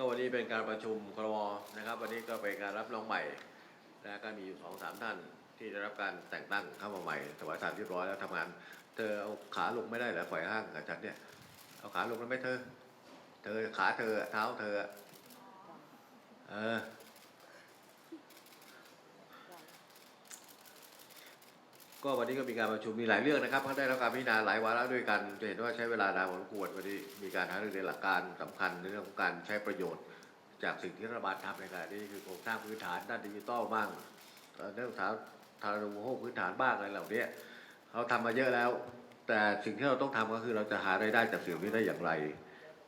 ก็วันนี้เป็นการประชุมครมนะครับ วันนี้ก็เป็นการรับรองใหม่นะก็มีอยู่สองสามท่านที่ได้รับการแต่งตั้งเข้ามาใหม่ถวายสารเรียบร้อยแล้วทำงาน เธอเอาขาลงไม่ได้เหรอฝ่ายห้างกับฉันเนี่ยเอาขาลงแล้วไหม่เธอ เธอขาเธอเท้าเธอ เออ ก็วันนี้ก็มีการประชุมมีหลายเรื่องนะครับเขาได้รับการพิจารณาหลายวาระด้วยกันจะเห็นว่าใช้เวลานานพอสมควรวันนี้มีการหารือในหลักการสำคัญในเรื่องของการใช้ประโยชน์ จากสิ่งที่รัฐบาลทำในขณะนี้คือโครงสร้างพื้นฐานด้านดิจิทัลบ้างเรื่องสาธารณูปโภคพื้นฐานบ้างอะไรเหล่านี้เขาทำมาเยอะแล้ว แต่สิ่งที่เราต้องทำก็คือเราจะหารายได้จากสิ่งนี้ได้อย่างไร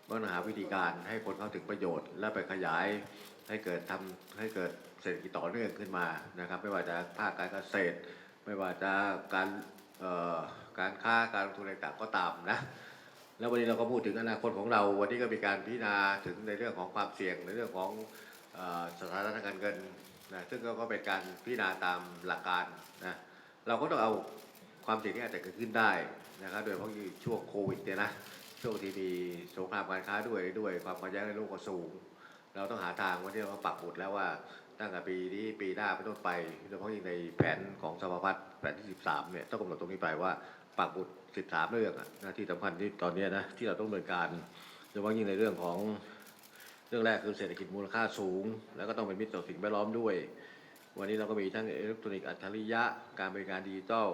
ต้องหาวิธีการให้คนเข้าถึงประโยชน์ และไปขยายให้เกิดทำให้เกิดเศรษฐกิจต่อเนื่องขึ้นมานะครับ ไม่ว่าจะภาคการเกษตร ไม่ว่าจะการการค้าการลงทุนอะไรต่างก็ตามนะ แล้ววันนี้เราก็พูดถึงอนาคตของเรา วันนี้ก็มีการพิจารณาถึงในเรื่องของความเสี่ยงในเรื่องของสถานะทางการเงินนะซึ่งก็เป็นการพิจารณาตามหลักการนะเราก็ต้องเอาความเสี่ยงที่อาจจะเกิดขึ้นได้นะครับโดยเฉพาะยิ่ช่วงโควิดเนี่ยนะช่วงที่มีสงครามการค้าด้วยด้วยความขัดแย้งในโลกก็สูง เราต้องหาทางวันนี้เราปักหมุดแล้วว่า ตั้งแต่ปีนี้ปีหน้าเป็นต้นไปโดยเฉพาะยิ่งในแผนของสภาพัฒน์แผนที่ 13 เนี่ยต้องกำหนดตรงนี้ไปว่าปักหมุด13 เรื่องอะนะที่สำคัญที่ตอนนี้นะที่เราต้องดำเนินการโดยเฉพาะยิ่งในเรื่องของเรื่องแรกคือเศรษฐกิจมูลค่าสูง แล้วก็ต้องเป็นมิตรต่อสิ่งแวดล้อมด้วย วันนี้เราก็มีทั้งอิเล็กทรอนิกส์อัจฉริยะ การบริการดิจิทัล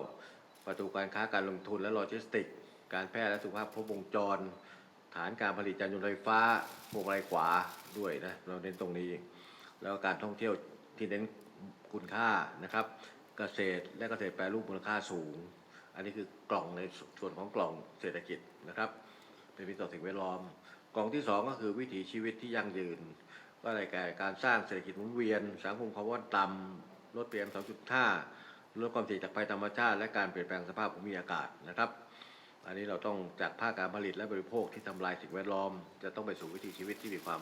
ประตูการค้าการลงทุนและโลจิสติกส์การแพทย์และสุขภาพครบวงจร ฐานการผลิตยานยนต์ไฟฟ้าพวงมาลัยขวาด้วยนะเราเน้นตรงนี้ แล้วก็การท่องเที่ยวที่เน้นคุณค่านะครับ เกษตรและเกษตรแปรรูปมูลค่าสูง อันนี้คือกล่องในส่วนของกล่องเศรษฐกิจนะครับ เป็นมิตรต่อสิ่งแวดล้อม กล่องที่สองก็คือวิถีชีวิตที่ยั่งยืน ก็ในการการสร้างเศรษฐกิจหมุนเวียน สังคมคาร์บอนต่ำลดเปลี่ยน2.5ลดความเสี่ยงจากภัยธรรมชาติ และการเปลี่ยนแปลงสภาพภูมิอากาศนะครับอันนี้เราต้องจากภาคการผลิตและบริโภคที่ทำลายสิ่งแวดล้อม จะต้องไปสู่วิถีชีวิตที่มีความ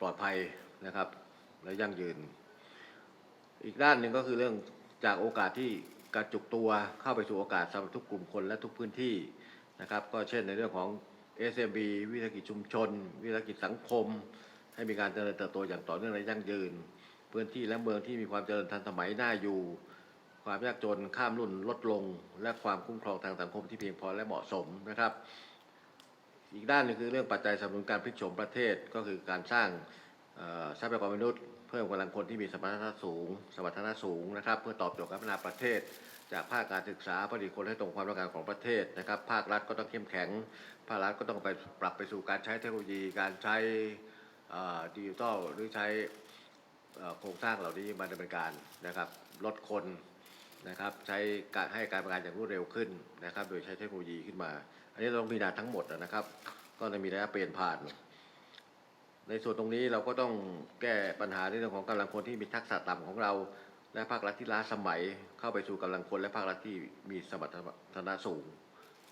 ปลอดภัยนะครับ และยั่งยืน อีกด้านหนึ่งก็คือเรื่องจากโอกาสที่กระจุกตัวเข้าไปสู่โอกาสสำหรับทุกกลุ่มคนและทุกพื้นที่นะครับ ก็เช่นในเรื่องของ SMB วิสาหกิจชุมชน วิสาหกิจสังคม ให้มีการเจริญเติบโตอย่างต่อเนื่องและยั่งยืน พื้นที่และเมืองที่มีความเจริญทันสมัยน่าอยู่ ความยากจนข้ามรุ่นลดลง และความคุ้มครองทางสังคมที่เพียงพอและเหมาะสมนะครับ อีกด้านหนึงคือเรื่องปัจจัยสนับสนุนการพลิกโฉมประเทศก็คือการสร้าง ทรัพยากรมนุษย์เพิ่มกำลังคนที่มีสมรรถนะสูง สมรรถนะสูงนะครับ เพื่อตอบโจทย์การพัฒนาประเทศ จากภาคการศึกษาผลิตคนให้ตรงความต้องการของประเทศนะครับ ภาครัฐก็ต้องเข้มแข็ง ภาครัฐก็ต้องไปปรับไปสู่การใช้เทคโนโลยี การใช้ดิจิทัลหรือใช้โครงสร้างเหล่านี้มาดำเนินการนะครับ ลดคนนะครับใช้การให้การบริการอย่างรวดเร็วขึ้นนะครับ โดยใช้เทคโนโลยีขึ้นมา อันนี้เราต้องพิจารณาทั้งหมดนะครับ ก็จะมีระยะเปลี่ยนผ่าน ในส่วนตรงนี้เราก็ต้องแก้ปัญหาในเรื่องของกำลังคนที่มีทักษะต่ำของเรา และภาครัฐที่ล้าสมัย เข้าไปสู่กำลังคนและภาครัฐที่มีสมรรถนะสูง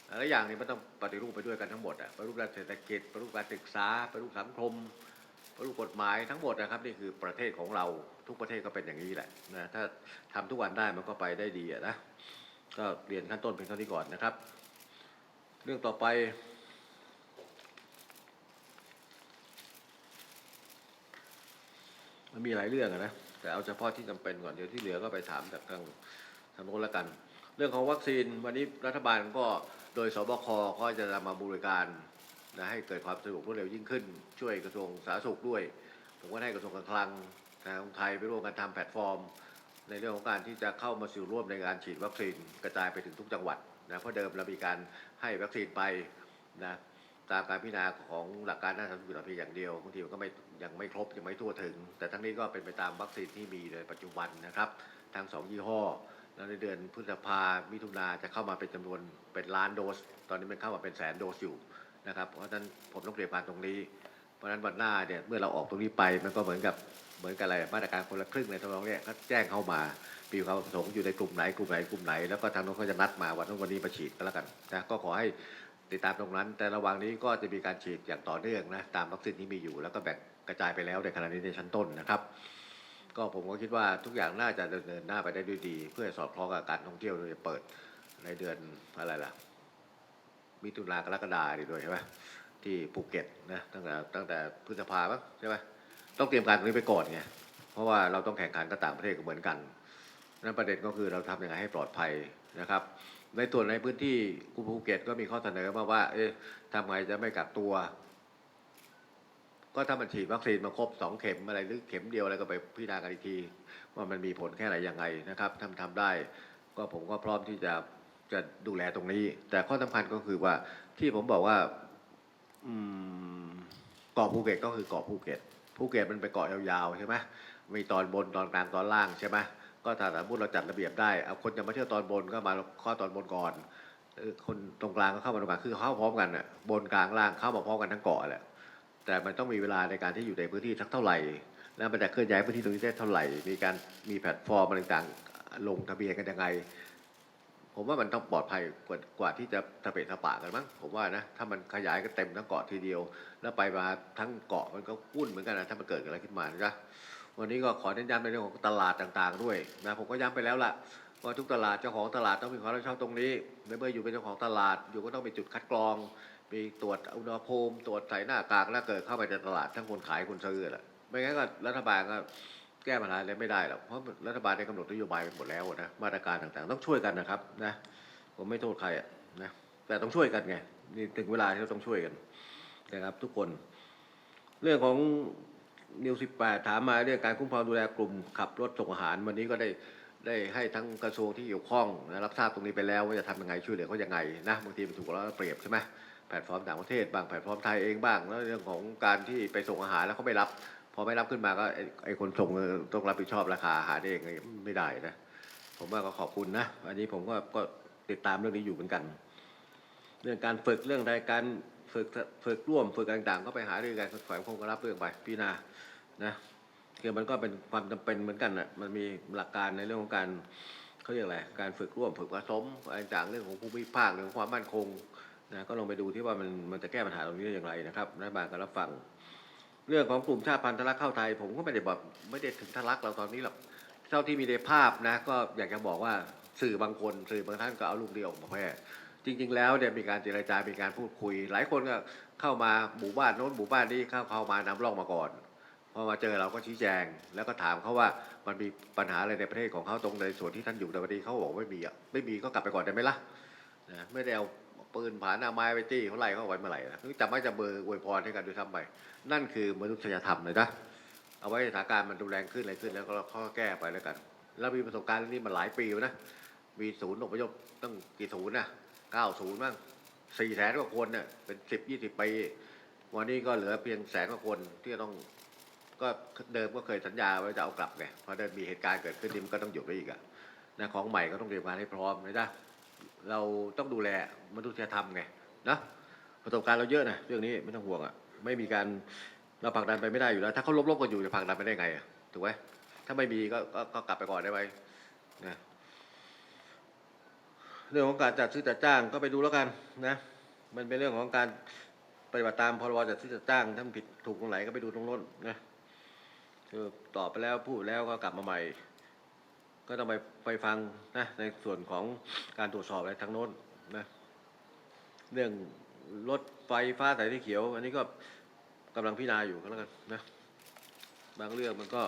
หลายอย่างนี้มันต้องปฏิรูปไปด้วยกันทั้งหมดอะปฏิรูปด้านเศรษฐกิจปฏิรูปการศึกษาปฏิรูปสังคมปฏิรูปกฎหมายทั้งหมดนะครับนี่คือประเทศของเราทุกประเทศก็เป็นอย่างนี้แหละนะถ้าทำทุกวันได้มันก็ไปได้ดีอะนะก็เรียนขั้นต้นเป็นเท่านี้ก่อนนะครับ เรื่องต่อไป มันมีหลายเรื่องนะแต่เอาเฉพาะที่จำเป็นก่อนเดี๋ยวที่เหลือก็ไปถามจากทางทางโน้นแล้วกัน เรื่องของวัคซีนวันนี้รัฐบาลก็โดยสบคก็จะนำมาบริการนะให้เกิดความสะดวกรวดเร็วยิ่งขึ้น ช่วยกระทรวงสาธารณสุขด้วย ผมก็ให้กระทรวงการคลังทางไทยไปร่วมกันทำแพลตฟอร์ม ในเรื่องของการที่จะเข้ามาสู่ร่วมในการฉีดวัคซีนกระจายไปถึงทุกจังหวัดนะเพราะเดิมเรามีการให้วัคซีนไปนะตามการพิจารณาของหลักการด้านสาธารณสุขเราเพียอย่างเดียวบางทีมันก็ไม่ ยังไม่ครบยังไม่ทั่วถึง แต่ทั้งนี้ก็เป็นไปตามวัคซีนที่มีในปัจจุบันนะครับทั้งสองยี่ห้อแล้วในเดือนพฤษภามิถุนาจะเข้ามาเป็นจำนวนเป็นล้านโดส ตอนนี้มันเข้ามาเป็นแสนโดสอยู่นะครับเพราะฉะนั้นผมต้องเตรียมการตรงนี้ เพราะฉะนั้นวันหน้าเนี่ยเมื่อเราออกตรงนี้ไปมันก็เหมือนกับเหมือนกับอะไรมาตรการคนละครึ่งในทำนองเนี้ยก็แจ้งเข้ามามีความประสงค์อยู่ในกลุ่มไหนกลุ่มไหนกลุ่มไหนแล้วก็ทางน้นเขาจะนัดมาวันนู้นวันนี้มาฉีดก็แล้วกันนะก็ขอให้ติดตามตรงนั้น แต่ระหว่างนี้ก็จะมีการฉีดอย่างต่อเนื่องนะตามวัคซีนที่มีอยู่แล้วก็แบ่ง กระจายไปแล้วในขณะนี้ในชั้นต้นนะครับ ก็ผมก็คิดว่าทุกอย่างน่าจะดำเนินหน้าไปได้ด้วยดี เพื่อสอดคล้องกับการท่องเที่ยวโดยจะเปิดในเดือนอะไรล่ะ มิถุนากรกฎาดีด้วยใช่ไหมที่ภูเก็ตนะตั้งแต่ตั้งแต่พฤษภาใช่ไหมต้องเตรียมการตรงนี้ไปก่อนไงเพราะว่าเราต้องแข่งขันกับต่างประเทศก็เหมือนกันนั้นประเด็นก็คือเราทำยังไงให้ปลอดภัยนะครับ ในส่วนในพื้นที่ภูเก็ตก็มีข้อเสนอมาว่าเอ๊ะทำไงจะไม่กักตัว ก็ถ้ามันฉีดวัคซีนมาครบสองเข็มอะไรหรือเข็มเดียวอะไรก็ไปพิจารณากันอีกทีว่ามันมีผลแค่ไหนยังไงนะครับทำทำได้ ก็ผมก็พร้อมที่จะจะดูแลตรงนี้ แต่ข้อสำคัญก็คือว่าที่ผมบอกว่าเกาะภูเก็ตก็คือเกาะภูเก็ตภูเก็ตมันเป็นเกาะยาวๆใช่ไหมมีตอนบนตอนกลางตอนล่างใช่ไหมก็ถ้าสมมติเราจัดระเบียบได้เอาคนจะมาเที่ยวตอนบนก็มาข้อตอนบนก่อนเออคนตรงกลางก็เข้ามาตรงกลางคือเข้าพร้อมกันน่ะบนกลางล่างเข้ามาพร้อมกันทั้งเกาะแหละ แต่มันต้องมีเวลาในการที่อยู่ในพื้นที่สักเท่าไหร่ แล้วมันจะเคลื่อนย้ายพื้นที่ตรงนี้ได้เท่าไหร่ มีการมีแพลตฟอร์มอะไรต่างๆลงทะเบียนกันยังไง ผมว่ามันต้องปลอดภัยกว่ากว่าที่จะตะเปะตะปะกันมั้งผมว่านะถ้ามันขยายกันเต็มทั้งเกาะทีเดียว แล้วไปมาทั้งเกาะมันก็วุ่นเหมือนกันนะถ้ามันเกิดอะไรขึ้นมานะจ๊ะวันนี้ก็ขอเน้นย้ำในเรื่องของตลาดต่างๆ ด้วยนะผมก็ย้ำไปแล้วล่ะว่าทุกตลาดเจ้าของตลาดต้องมีความรับผิดชอบตรงนี้ในเมื่ออยู่เป็นเจ้าของตลาดอยู่ก็ต้องมีจุดคัดกรอง มีตรวจอุณหภูมิตรวจใส่หน้ากากแล้วเกิดเข้าไปในตลาดทั้งคนขายคนซื้อแหละไม่งั้นก็รัฐบาลก็แก้ปัญหาอะไรไม่ได้หรอกเพราะรัฐบาลได้กำหนดนโยบายไปหมดแล้วนะมาตรการต่างๆ ต้องช่วยกันนะครับนะผมไม่โทษใครอะนะแต่ต้องช่วยกันไงนี่ถึงเวลาที่เราต้องช่วยกันนะครับ ทุกคน เรื่องของนิวสิบแปดถามมาเรื่องการคุ้มครองดูแลกลุ่มขับรถส่งอาหาร วันนี้ก็ได้ได้ให้ทั้งกระทรวงที่เกี่ยวข้องนะรับทราบตรงนี้ไปแล้วว่าจะทำยังไงช่วยเหลือเขายังไงนะบางทีมันถูกเราเปรียบใช่ไหม แพลตฟอร์มต่างประเทศบ้างแพลตฟอร์มไทยเองบ้างแล้วเรื่องของการที่ไปส่งอาหารแล้วเขาไม่รับพอไม่รับขึ้นมาก็ไอ้คนส่งต้องรับผิดชอบราคาอาหารเองไม่ได้นะผมว่าก็ขอบคุณนะอันนี้ผมก็ก็ติดตามเรื่องนี้อยู่เหมือนกัน เรื่องการฝึกเรื่องรายการฝึกฝึกร่วมฝึกต่างๆ ก็ไปหาเรื่องการฝ่ายคงก็รับเรื่องไปพี่นานะคือมันก็เป็นความจำเป็นเหมือนกันอะมันมีหลักการในเรื่องของการเขาเรียกอะไรการฝึกร่วมฝึกผสมอะไรต่างๆเรื่องของภูมิภาคเรื่องความมั่นคง นะก็ลองไปดูที่ว่ามันมันจะแก้ปัญหาตรงนี้ได้อย่างไรนะครับรัฐบาลก็รับฟัง เรื่องของกลุ่มชาติพันธุ์ทะลักเข้าไทย ผมก็ไม่ได้บอกไม่ได้ถึงทะลักเราตอนนี้หรอกเท่าที่มีในภาพนะ ก็อยากจะบอกว่าสื่อบางคนสื่อบางท่านก็เอาลูกเดียวมาแพร่จริง ๆ แล้วเนี่ยมีการเจรจา มีการพูดคุย หลายคนก็เข้ามาหมู่บ้านโน้นหมู่บ้านนี้เข้าเข้ามานำร่องมาก่อนพอมาเจอเราก็ชี้แจง แล้วก็ถามเขาว่ามันมีปัญหาอะไรในประเทศของเขาตรงในส่วนที่ท่านอยู่แต่วันนี้เขาบอกไม่มีอะไม่มีก็กลับไปก่อนได้ไหมล่ะนะไม่ได้เอา ปืนผาหน้าไม้ไปจี้เขาไล่เขาไว้เมื่อไหร่นะจับไม่จับเบอร์อวยพรให้กันด้วยซ้ำไป นั่นคือมนุษยธรรมเลยนะเอาไว้สถานการณ์มันดูแรงขึ้นอะไรขึ้นแล้วก็เราข้อแก้ไปแล้วกัน แล้วมีประสบการณ์นี้มาหลายปีแล้วนะมีศูนย์อพยพตั้งกี่ศูนย์นะเก้าศูนย์บ้างสี่แสนกว่าคนเนี่ยเป็นสิบยี่สิบปีวันนี้ก็เหลือเพียงแสนกว่าคนที่จะต้องก็เดิมก็เคยสัญญาไว้จะเอากลับไงพอเดินมีเหตุการณ์เกิดขึ้นนี่มันก็ต้องหยุดไปอีกอะนะของใหม่ก็ต้องเตรียมการให้พร้อมนะจ๊ะ เราต้องดูแลมนุษยธรรมไงนะประสบการณ์เราเยอะนะเรื่องนี้ไม่ต้องห่วงอะไม่มีการเราผลักดันไปไม่ได้อยู่แล้ว ถ้าเขาลบๆกันอยู่จะผลักดันไปได้ไงอะถูกไหมถ้าไม่มีก็ก็ก็กลับไปก่อนได้ไหมนะเรื่องของการจัดซื้อจัดจ้างก็ไปดูแล้วกันนะ มันเป็นเรื่องของการปฏิบัติตามพรบจัดซื้อจัดจ้างถ้ามันผิดถูกตรงไหนก็ไปดูตรงโน้นนะคือตอบไปแล้วพูดแล้วก็กลับมาใหม่ ก็ต้องไปไปฟังนะในส่วนของการตรวจสอบอะไรทางโน้นนะเรื่องรถไฟฟ้าสายสีเขียว อันนี้ก็กำลังพิจารณาอยู่ก็แล้วกันนะบางเรื่องมันก็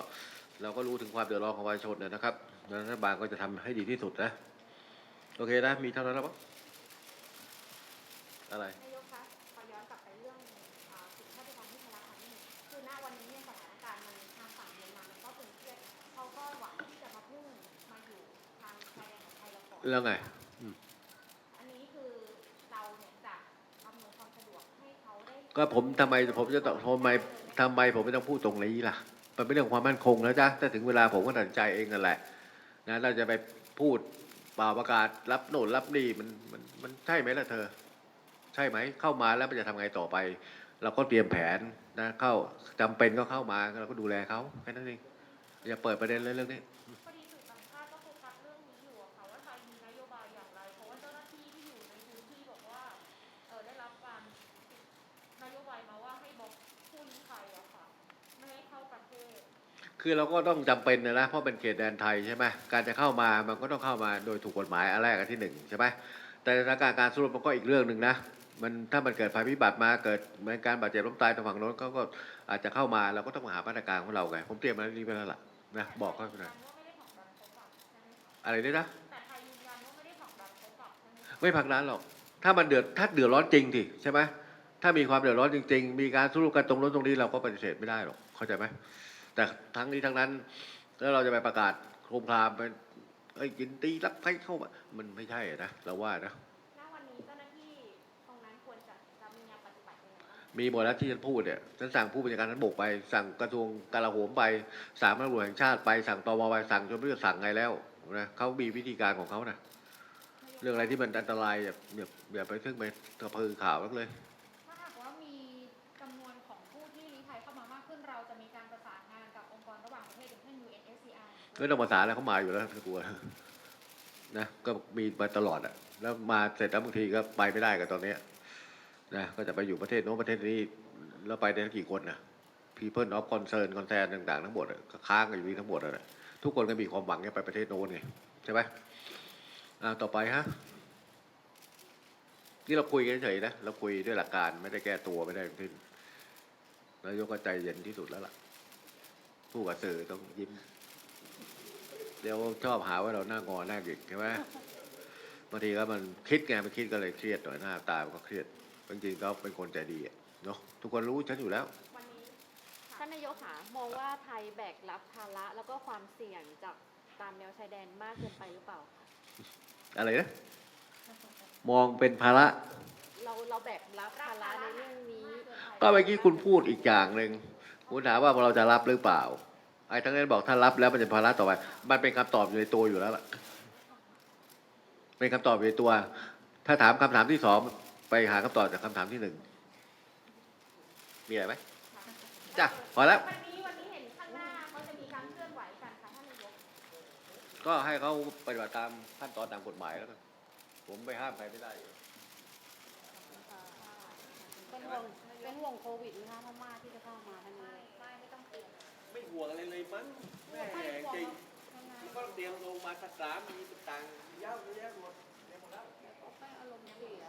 เราก็รู้ถึงความเดือดร้อนของประชาชนนยนะครับรัฐบาลก็จะทำให้ดีที่สุดนะ โอเคนะ มีเท่านั้นแล้วมั้งอะไร แล้วไง อันนี้คือเราเนี่ยจะอำนวยความสะดวกให้เขาได้ก็ผมทำไมผมจะต้องทำไมทำไมผมไม่ต้องพูดตรงนี้ล่ะ มันเป็นเรื่องของความมั่นคงแล้วจ้ะถ้าถึงเวลาผมก็ตัดสินใจเองนั่นแหละ นะเราจะไปพูดเปล่าประกาศรับโน่นรับนี่มันมันมันใช่ไหมล่ะเธอ ใช่ไหมเข้ามาแล้วมันจะทำไงต่อไป เราก็เตรียมแผนนะเข้าจำเป็นก็เข้ามาเราก็ดูแลเขาแค่นั้นเองอย่าเปิดประเด็นเลยเรื่องนี้ คือเราก็ต้องจำเป็นนะนะเพราะเป็นเขตแดนไทยใช่ไหมการจะเข้ามามันก็ต้องเข้ามาโดยถูกกฎหมายอันแรกอันที่หนึ่งใช่ไหมแต่สถานการณ์การสู้รบมันก็อีกเรื่องหนึ่งนะมันถ้ามันเกิดภัยพิบัติมาเกิดเหมือนการบาดเจ็บล้มตายทางฝั่งโน้นเขาก็อาจจะเข้ามาเราก็ต้องมาหามาตรการของเราไงผมเตรียมมาเรื่องนี้ไปแล้วล่ะนะบอกเขาไปยืหนน่ยัอยนว่าไม่ได้ผลักดันเขากลับใช่ไหมคะอะไรด้วยนะแต่ไทยยืนยันว่าไม่ได้ผลักดันเขากลับใช่ไหมคะไม่ผลักดันหรอก ถ้ามันเดือดถ้าเดือดร้อนจริงทีใช่ไหมถ้ามีความเดือดร้อนจริง ๆ มีการสู้รบกันตรงนู้นตรงนี้เราก็ปฏิเสธไม่ได้หรอกเข้าใจไหม แต่ทั้งนี้ทั้งนั้น แล้วเราจะไปประกาศโครมครามไปเอ้ยยินตีรับใครเข้ามามันไม่ใช่อะนะเราว่านะณวันนี้เจ้าหน้าที่ตรงนั้นควรจะจะมีแนวปฏิบัติยังไงบ้างมีหมดแล้วที่ฉันพูดเนี่ยฉันสั่งผู้บัญชาการทหารบกไป สั่งกระทรวงกลาโหมไปสั่งตำรวจแห่งชาติไปสั่งตมไปสั่งจนไม่รู้จะสั่งไงแล้วนะเขามีวิธีการของเขานะเรื่องอะไรที่มันอันตรายอย่าอย่าอย่าไปซึ่งไปกระพือข่าวนักเลย ไม่ต้องภาษาอะไรเขามาอยู่แล้วไม่กลัวนะก็มีมาตลอดอะ แล้วมาเสร็จแล้วบางทีก็ไปไม่ได้กับตอนเนี้ยนะก็จะไปอยู่ประเทศโน้นประเทศนี้แล้วไปได้กี่คนนะ people of concern concern ต่างๆทั้งหมดก็ค้างกันอยู่นี่ทั้งหมดอะนะทุกคนก็มีความหวังจะไปประเทศโน้นไงใช่ไหมอ่าต่อไปฮะนี่เราคุยกันเฉยนะเราคุยด้วยหลักการไม่ได้แก้ตัวไม่ได้ทั้งสิ้นนายกก็ใจเย็นที่สุดแล้วล่ะ ผู้กับสื่อต้องยิ้ม เดี๋ยวชอบหาว่าเราหน้างอหน้าหงิกใช่ไหมบางทีก็มันคิดไงมันคิดก็เลยเครียดหน่อยหน้าตามันก็เครียดจริงๆก็เป็นคนใจดีอะเนาะทุกคนรู้ฉันอยู่แล้ววันนี้ท่านนายกค่ะมองว่าไทยแบกรับภาระแล้วก็ความเสี่ยงจากตามแนวชายแดนมากเกินไปหรือเปล่าคะอะไรนะมองเป็นภาระเราเราแบกรับภาระในเรื่องนี้ ก็เมื่อกี้คุณพูดอีกอย่างหนึ่งคุณถามว่าเราจะรับหรือเปล่า ไอ้ทั้งนั้นบอกถ้ารับแล้วมันจะภาระต่อไป มันเป็นคำตอบอยู่ในตัวอยู่แล้วล่ะ เป็นคำตอบอยู่ในตัว ถ้าถามคำถามที่สองไปหาคำตอบจากคำถามที่หนึ่ง มีอะไรไหมจ้ะพอแล้ววันนี้วันนี้เห็นข้างหน้าเขาจะมีการเคลื่อนไหวกันค่ะท่านนายกก็ให้เขาปฏิบัติตามขั้นตอนตามกฎหมายแล้วกันผมไปห้ามใครไม่ได้อยู่เป็นห่วงเป็นห่วงโควิดนะคะพม่าที่จะเข้ามาทางนี้ไม่ ไม่ห่วงอะไรเลยมั้งแม่แก่งมันก็เตรียมลงมาภาษามีต่างค์ยาวแยะหมดเตรียมหมดแล้วแป้งอารมณ์เสีย